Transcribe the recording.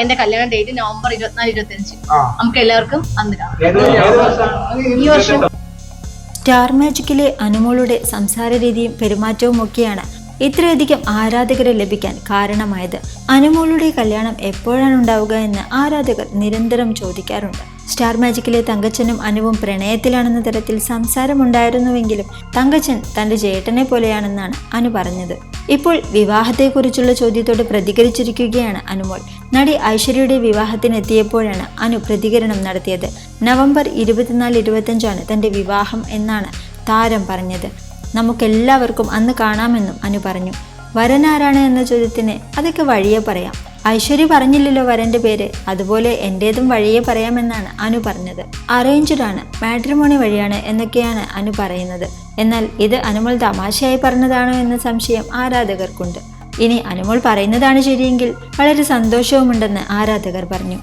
എന്റെ കല്യാണ date November ഇരുപത്തിനാല് ഇരുപത്തി അഞ്ച് നമുക്ക് എല്ലാവർക്കും അന്ന് കാണാം ഈ വർഷം. സ്റ്റാർ മാജിക്കിലെ അനുമോളുടെ സംസാര രീതിയും പെരുമാറ്റവും ഒക്കെയാണ് ഇത്രയധികം ആരാധകരെ ലഭിക്കാൻ കാരണമായത് അനുമോളുടെ കല്യാണം എപ്പോഴാണ് ഉണ്ടാവുക എന്ന് ആരാധകർ നിരന്തരം ചോദിക്കാറുണ്ട്. സ്റ്റാർ മാജിക്കിലെ തങ്കച്ചനും അനുവും പ്രണയത്തിലാണെന്ന തരത്തിൽ സംസാരമുണ്ടായിരുന്നുവെങ്കിലും തങ്കച്ചൻ തന്റെ ചേട്ടനെ പോലെയാണെന്നാണ് അനു പറഞ്ഞത്. ഇപ്പോൾ വിവാഹത്തെക്കുറിച്ചുള്ള ചോദ്യത്തോട് പ്രതികരിച്ചിരിക്കുകയാണ് അനുമോൾ. നടി ഐശ്വര്യയുടെ വിവാഹത്തിനെത്തിയപ്പോഴാണ് അനു പ്രതികരണം നടത്തിയത്. നവംബർ ഇരുപത്തിനാല് ഇരുപത്തഞ്ചാണ് തന്റെ വിവാഹം എന്നാണ് താരം പറഞ്ഞത്. നമുക്കെല്ലാവർക്കും അന്ന് കാണാമെന്നും അനു പറഞ്ഞു. വരൻ ആരാണ് എന്ന ചോദ്യത്തിന് അതൊക്കെ വഴിയെ പറയാം. ഐശ്വര്യ പറഞ്ഞില്ലല്ലോ വരന്റെ പേര്. അതുപോലെ എന്റേതും വഴിയെ പറയാമെന്നാണ് അനു പറഞ്ഞത്. അറേഞ്ച്ഡ് ആണ് മാട്രിമോണി വഴിയാണ് എന്നൊക്കെയാണ് അനു പറയുന്നത്. എന്നാൽ ഇത് അനുമോൾ തമാശയായി പറഞ്ഞതാണോ എന്ന സംശയം ആരാധകർക്കുണ്ട്. ഇനി അനുമോൾ പറയുന്നതാണ് ശരിയെങ്കിൽ വളരെ സന്തോഷവുമുണ്ടെന്ന് ആരാധകർ പറഞ്ഞു.